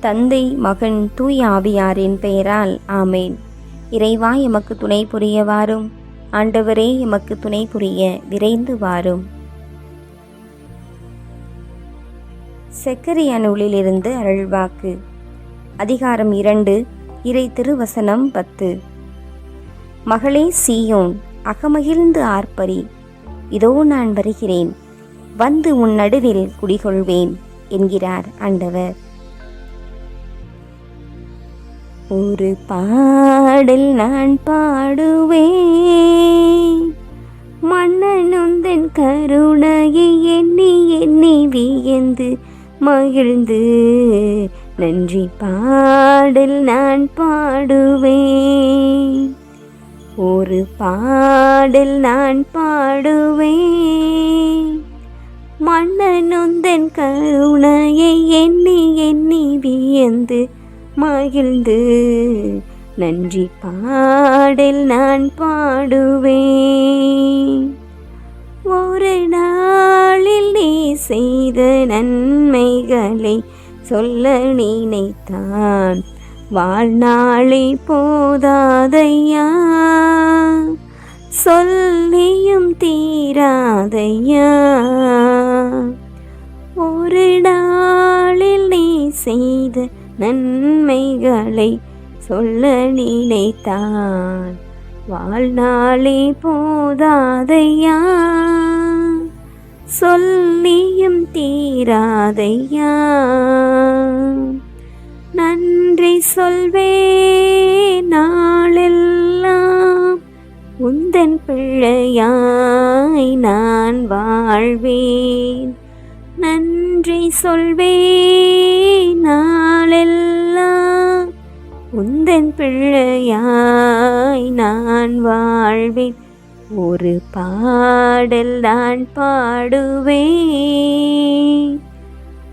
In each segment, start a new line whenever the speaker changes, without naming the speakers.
தந்தை மகன் தூய் ஆவியாரின் பெயரால் ஆமேன். இறைவா எமக்கு துணை புரிய வாரும் ஆண்டவரே எமக்கு துணை புரிய விரைந்து வாரும். செக்கரியா நூலிலிருந்து அருள்வாக்கு. அதிகாரம் இரண்டு இறை திருவசனம் பத்து. மகளே சீயோன் அகமகிழ்ந்து ஆர்ப்பரி. இதோ நான் வருகிறேன். வந்து உன் நடுவில் குடிகொள்வேன் என்கிறார் ஆண்டவர். ஒரு பாடல் நான் பாடுவேன். மன்னனுந்தன் கருணையை எண்ணி எண்ணி வியந்து மகிழ்ந்து நன்றி பாடல் நான் பாடுவேன். ஒரு பாடல் நான் பாடுவேன். மன்னனுந்தன் கருணையை எண்ணி எண்ணி வியந்து மகிழ்ந்து. நன்றி பாடல் நான் பாடுவேன். ஒரு நாளில் நீ செய்த நன்மைகளை சொல்ல நினைத்தான். வாழ்நாளை போதாதையா? சொல்லியும் தீராதையா? ஒரு நாளில் நீ செய்த நன்மைகளை சொல்ல நினைத்தான். வாழ்நாளே போதாதையா? சொல்லியும் தீராதையா? நன்றி சொல்வே நாளெல்லாம் உந்தன் பிள்ளையாய் நான் வாழ்வேன். நன்றி சொல்வே நாளெல்லாம். உந்தன் பிள்ளையாய் நான் வாழ்வேன். ஒரு பாடல் நான் பாடுவேன்.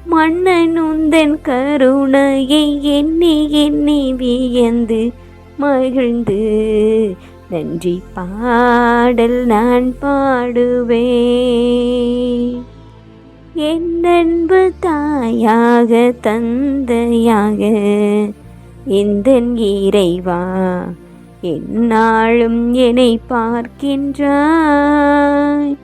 மன்னன் உந்தன் கருணையை எண்ணி எண்ணி வியந்து மகிழ்ந்து நன்றி பாடல் நான் பாடுவேன். என்னன்பு தாயாக தந்தையாக இந்த இறைவா என்னாலும் என்னை பார்க்கின்றாய்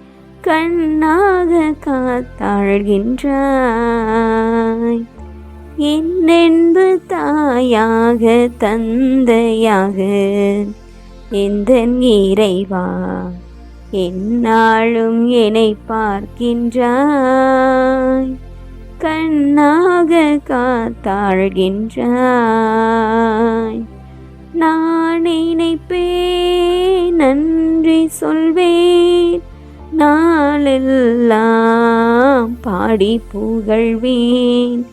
கண்ணாக காத்தாழ்கின்றாய். என்னென்பு தாயாக தந்தையாக இந்த இறைவா என்னாலும் என்னை பார்க்கின்றாய். கண்ணாக காத்தாழ்கின்றாய். நான் நினைப்பேன் நன்றி சொல்வேன். நாளெல்லாம் பாடி புகழ்வேன்.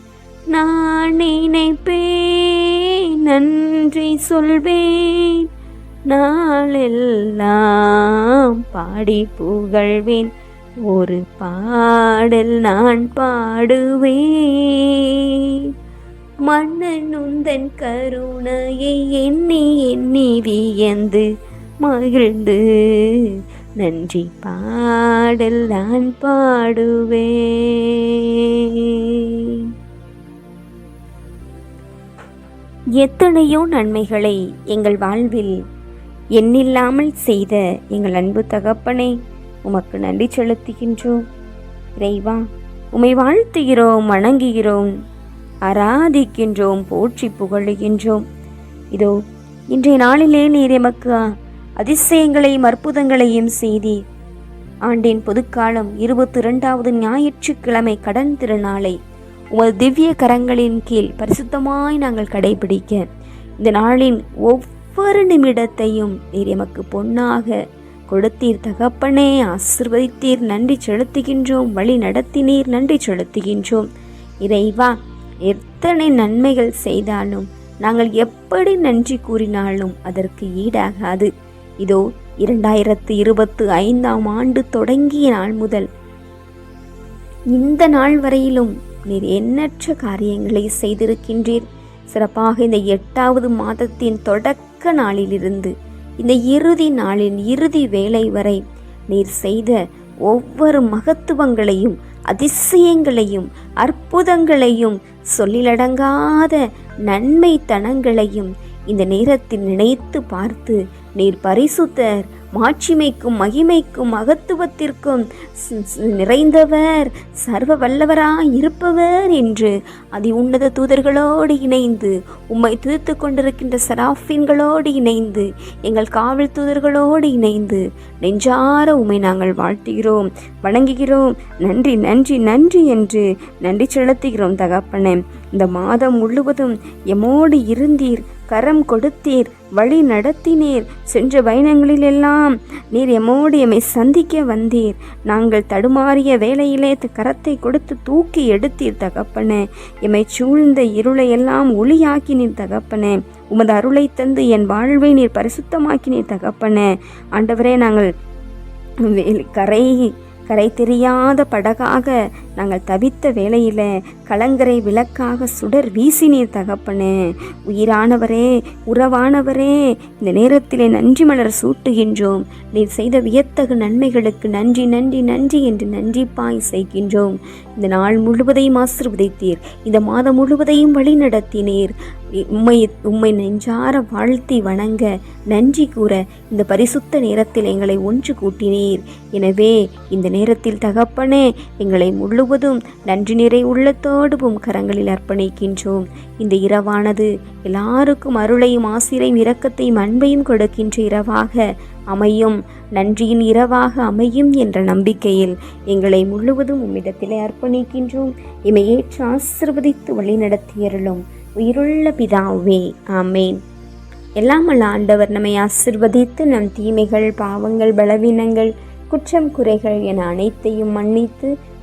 நான் நினைப்பேன் நன்றி சொல்வேன். நாளெல்லாம் பாடி புகழ்வேன். ஒரு பாடல் நான் பாடுவேன். மன்னன் உந்தன் கருணையை எண்ணி எண்ணி வியந்து மகிழ்ந்து நன்றி பாடல் நான் பாடுவேன். எத்தனையோ நன்மைகளை எங்கள் வாழ்வில் எண்ணில்லாமல் செய்த எங்கள் அன்பு தகப்பனே உமக்கு நன்றி செலுத்துகின்றோம். இறைவா உமை வாழ்த்துகிறோம் வணங்குகிறோம். ஆராதிக்கின்றோம் போற்றி புகழுகின்றோம். இதோ இன்றைய நாளிலே நீர் எமக்கு அதிசயங்களையும் அற்புதங்களையும் செய்தீர். ஆண்டின் பொதுக்காலம் இருபத்தி இரண்டாவது ஞாயிற்றுக்கிழமை கடன் திருநாளை உமது திவ்ய கரங்களின் கீழ் பரிசுத்தமாய் நாங்கள் கடைபிடிக்க இந்த நாளின் ஒவ்வொரு ஒவ்வொரு நிமிடத்தையும் நீர் எமக்கு பொன்னாக கொடுத்தீர் தகப்பனே. ஆசிர்வதித்தீர். நன்றி செலுத்துகின்றோம். வழி நடத்தினீர். நன்றி செலுத்துகின்றோம். இறைவா எத்தனை நன்மைகள் செய்தாலும் நாங்கள் எப்படி நன்றி கூறினாலும் அதற்கு ஈடாகாது. இதோ இரண்டாயிரத்து இருபத்து ஐந்தாம் ஆண்டு தொடங்கிய நாள் முதல் இந்த நாள் வரையிலும் நீர் எண்ணற்ற காரியங்களை செய்திருக்கின்றீர். சிறப்பாக இந்த எட்டாவது மாதத்தின் தொடக்க நாளிலிருந்து இந்த இறுதி நாளின் இறுதி வேலை வரை நீர் செய்த ஒவ்வொரு மகத்துவங்களையும் அதிசயங்களையும் அற்புதங்களையும் சொல்லிலடங்காத நன்மைத்தனங்களையும் இந்த நேரத்தில் நினைத்து பார்த்து நீர் பரிசுத்தர் மாட்சிமைக்கும் மகிமைக்கும் மகத்துவத்திற்கும் நிறைந்தவர் சர்வ வல்லவராய் இருப்பவர் என்று அதி உன்னத தூதர்களோடு இணைந்து உம்மை துதித்து கொண்டிருக்கின்ற சராஃபின்களோடு இணைந்து எங்கள் காவல் தூதர்களோடு இணைந்து நெஞ்சார உம்மை நாங்கள் வாழ்த்துகிறோம் வணங்குகிறோம். நன்றி நன்றி நன்றி என்று நன்றி செலுத்துகிறோம் தகப்பனே. இந்த மாதம் முழுவதும் எமோடு இருந்தீர். கரம் கொடுத்தீர் வழி நடத்தினீர். சென்ற பயணங்களிலெல்லாம் நீர் எம்மோடு எம்மை சந்திக்க வந்தீர். நாங்கள் தடுமாறிய வேளையிலே த- கரத்தை கொடுத்து தூக்கி எடுத்தீர் தகப்பனே. எம்மை சூழ்ந்த இருளை எல்லாம் ஒளியாக்கினீர் தகப்பனே. உமது அருளை தந்து என் வாழ்வை நீர் பரிசுத்தமாக்கினீர் தகப்பனே. ஆண்டவரே நாங்கள் கரை கரை தெரியாத படகாக நாங்கள் தவித்த வேளையில் கலங்கரை விளக்காக சுடர் வீசினீர் தகப்பனே. உயிரானவரே உறவானவரே இந்த நேரத்திலே நன்றி மலர் சூட்டுகின்றோம். நீர் செய்த வியத்தகு நன்மைகளுக்கு நன்றி நன்றி நன்றி என்று நன்றி பாய் செய்கின்றோம். இந்த நாள் முழுவதையும் ஆசிர்வதித்தீர். இந்த மாதம் முழுவதையும் வழி நடத்தினீர். உம்மை உம்மை நெஞ்சார வாழ்த்தி வணங்க நன்றி கூற இந்த பரிசுத்த நேரத்தில் எங்களை ஒன்று கூட்டினீர். எனவே இந்த நேரத்தில் தகப்பனே எங்களை முழுவதும் நன்றி நிறை உள்ளத்தோடு உம் கரங்களில் அர்ப்பணிக்கின்றோம். இந்த இரவானது எல்லாருக்கும் அருளையும் ஆசிரையும் இரக்கத்தையும் அன்பையும் கொடுக்கின்ற இரவாக அமையும். நன்றியின் இரவாக அமையும் என்ற நம்பிக்கையில் எங்களை முழுவதும் உம்மிடத்திலே அர்ப்பணிக்கின்றோம். இமை ஏற்று ஆசிர்வதித்து வழிநடத்தியருளும் உயிருள்ள பிதாவே ஆமேன். எல்லாம் ஆண்டவர் நம்மை ஆசிர்வதித்து நம் தீமைகள் பாவங்கள் பலவீனங்கள் குற்றம் குறைகள் என அனைத்தையும் மன்னித்து